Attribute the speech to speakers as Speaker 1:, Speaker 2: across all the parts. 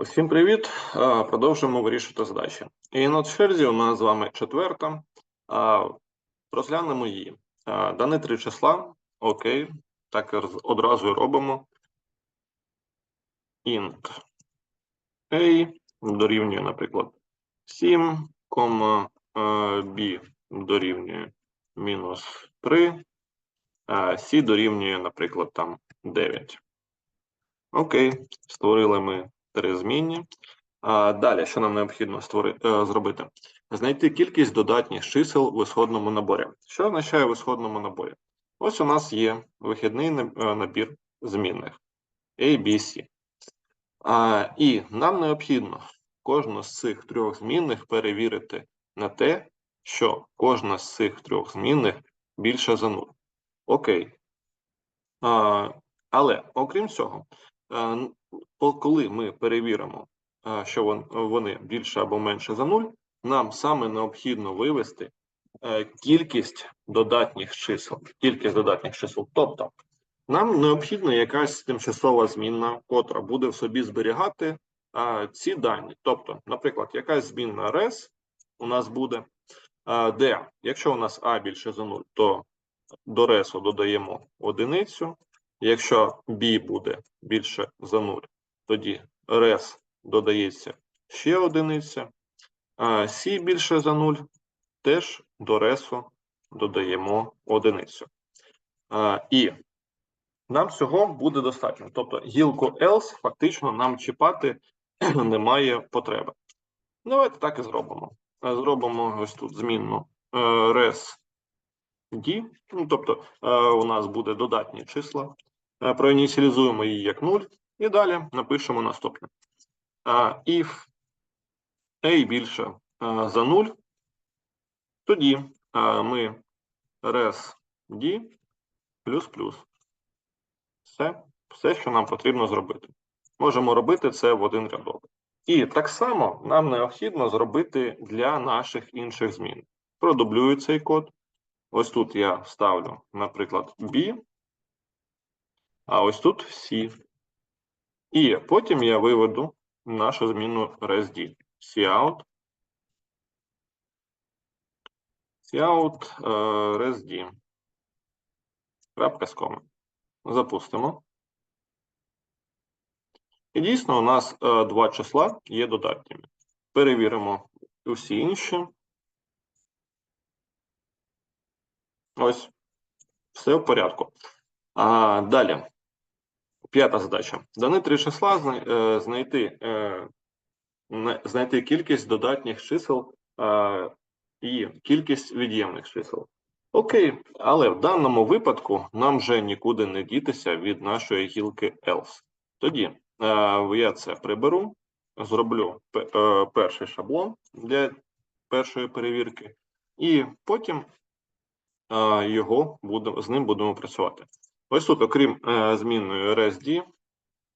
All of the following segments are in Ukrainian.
Speaker 1: Усім привіт! Продовжуємо вирішувати задачі. І на черзі у нас з вами четверта. Розглянемо її. А, Дане три числа. Окей. Так одразу і робимо. int a дорівнює, наприклад, 7, кома, е, b дорівнює мінус 3, а c дорівнює, наприклад, там 9. Окей, створили ми три змінні. Далі, що нам необхідно створи, е, зробити? Знайти кількість додатніх чисел в ісходному наборі. Що означає в ісходному наборі? Ось у нас є вихідний е, набір змінних A, B, C. А, і нам необхідно кожну з цих трьох змінних перевірити на те, що кожна з цих трьох змінних більша за 0. Окей. А, але окрім цього, е, коли ми перевіримо, що вони більше або менше за 0, нам саме необхідно вивести е, кількість додатніх чисел. Кількість додатніх чисел. Тобто, нам необхідна якась тимчасова змінна, котра буде в собі зберігати ці дані. Тобто, наприклад, якась змінна res у нас буде, де, якщо у нас а більше за 0, то до ресу додаємо одиницю. Якщо b буде більше за 0, тоді res додається ще одиниця, а c більше за 0, теж до ресу додаємо одиницю. А, І нам цього буде достатньо. Тобто гілку else фактично нам чіпати немає потреби. Давайте так і зробимо. Зробимо ось тут змінну е, res d, ну, тобто е, у нас буде додатні числа. Проініціалізуємо її як 0 і далі напишемо наступне. If a більше за 0, тоді ми res d. Все, все, що нам потрібно зробити. Можемо робити це в один рядок. І так само нам необхідно зробити для наших інших змін. Продублюю цей код. Ось тут я ставлю, наприклад, B, а ось тут C. І потім я виведу нашу зміну resd. Cout. Cout resd. Крапка з коми. Запустимо. І дійсно у нас е, два числа є додатніми. Перевіримо усі інші. Ось, все в порядку. А, далі. П'ята задача. Дане три числа е, знайти, е, знайти кількість додатніх чисел і кількість від'ємних чисел. Окей, але в даному випадку нам вже нікуди не дітися від нашої гілки else. Тоді е, я це приберу, зроблю перший шаблон для першої перевірки, і потім його з ним будемо працювати. Ось тут, окрім е, змінної resd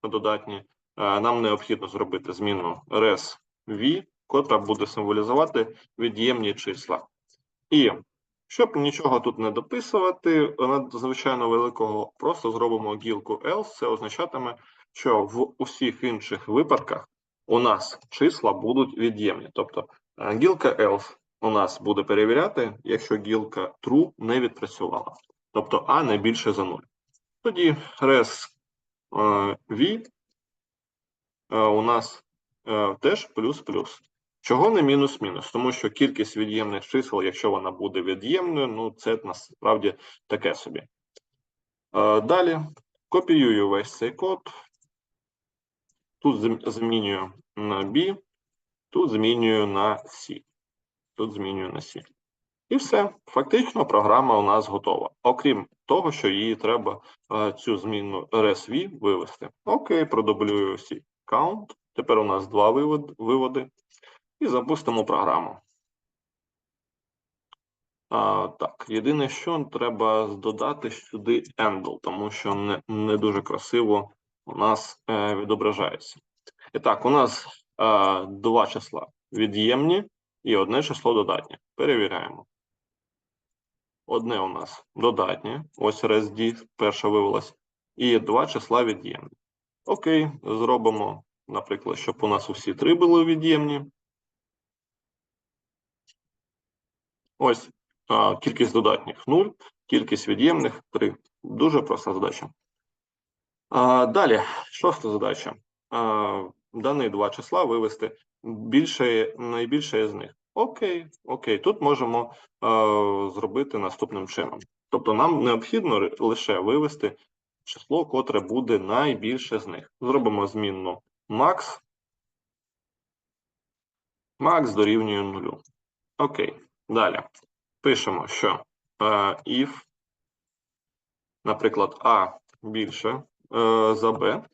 Speaker 1: додатні, е, нам необхідно зробити зміну resv, котра буде символізувати від'ємні числа. І щоб нічого тут не дописувати, надзвичайно великого, просто зробимо гілку else. Це означатиме, що в усіх інших випадках у нас числа будуть від'ємні. Тобто е, гілка else у нас буде перевіряти, якщо гілка true не відпрацювала. Тобто а не більше за 0. Тоді е, у нас теж плюс-плюс. Чого не мінус-мінус? Тому що кількість від'ємних чисел, якщо вона буде від'ємною, ну це насправді таке собі. Далі копіюю весь цей код. Тут змінюю на B, тут змінюю на C. Тут змінюю на C. І все. Фактично програма у нас готова. Окрім того, що її треба е, цю зміну RSV вивести. Окей, продублюю C count. Тепер у нас два виводи. І запустимо програму. А, так, єдине, що треба додати сюди handle, тому що не, не дуже красиво у нас е, відображається. І так, у нас е, два числа від'ємні і одне число додатнє. Перевіряємо. Одне у нас додатнє, ось RSD перша вивелась, і два числа від'ємні. Окей, зробимо наприклад, щоб у нас усі три були від'ємні. Ось а, кількість додатніх 0, кількість від'ємних 3. Дуже проста задача. А, далі, шоста задача. А, дані два числа вивести більше, найбільше з них. Окей, окей, тут можемо а, зробити наступним чином. Тобто нам необхідно лише вивести число, котре буде найбільше з них. Зробимо змінну max. Max дорівнює нулю. Окей, далі. Пишемо, що е, if, наприклад, А більше е, за Б.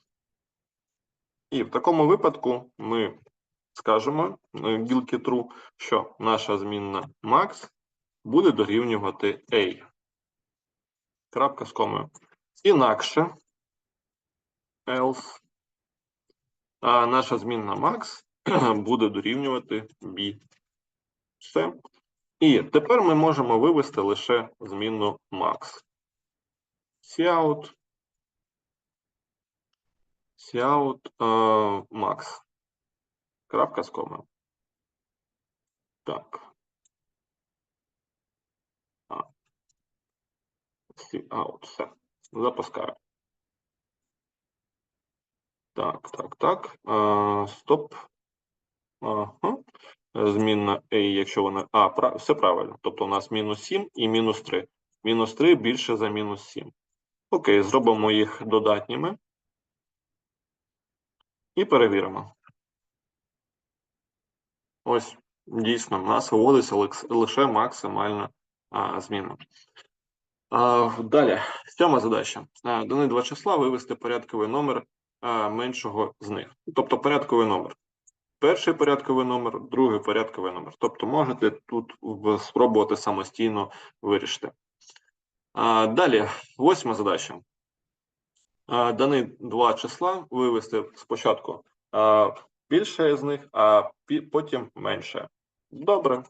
Speaker 1: І в такому випадку ми скажемо е, гілки true, що наша змінна max буде дорівнювати A. Крапка з комою. Інакше else а наша змінна max буде дорівнювати b. Все. І тепер ми можемо вивести лише змінну max. Cout. Cout е, max. Крапка з комою. Так. А. Cout. Все. Запускаю. Так, так, так. А, стоп. Ага. Змінна A, якщо вона. А, пра... все правильно. Тобто у нас мінус 7 і мінус 3. Мінус 3 більше за мінус 7. Окей, зробимо їх додатніми. І перевіримо. Ось, дійсно, в нас виводиться лише максимальна а, зміна. А, далі, сьома задача. А, Дані два числа вивести порядковий номер а, меншого з них. Тобто порядковий номер. Перший порядковий номер, другий порядковий номер. Тобто можете тут спробувати самостійно вирішити. А, далі, восьма задача. А, Дані два числа вивести спочатку більше з них, а потім менше. Добре.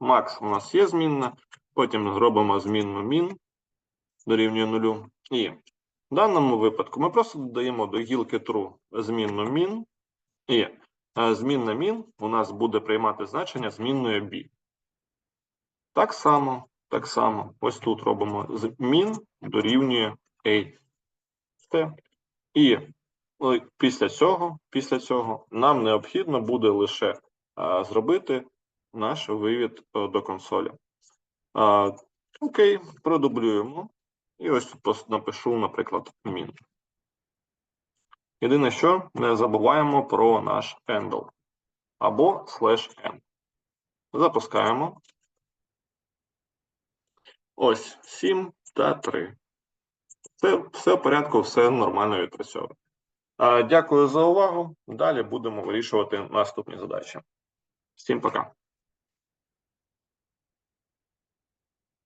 Speaker 1: Макс у нас є змінна. Потім зробимо змінну мін дорівнює нулю. І в даному випадку ми просто додаємо до гілки true змінну min, і е, змінна min у нас буде приймати значення змінної b. Так само, так само, ось тут робимо з- min дорівнює a. І після цього, після цього нам необхідно буде лише а, зробити наш вивід е, до консолі. А, окей, продублюємо. І ось тут напишу, наприклад, min. Єдине, що не забуваємо про наш handle або slash n. Запускаємо. Ось 7 та 3. Це все в порядку, все нормально відпрацьовує. Дякую за увагу. Далі будемо вирішувати наступні задачі. Всім пока.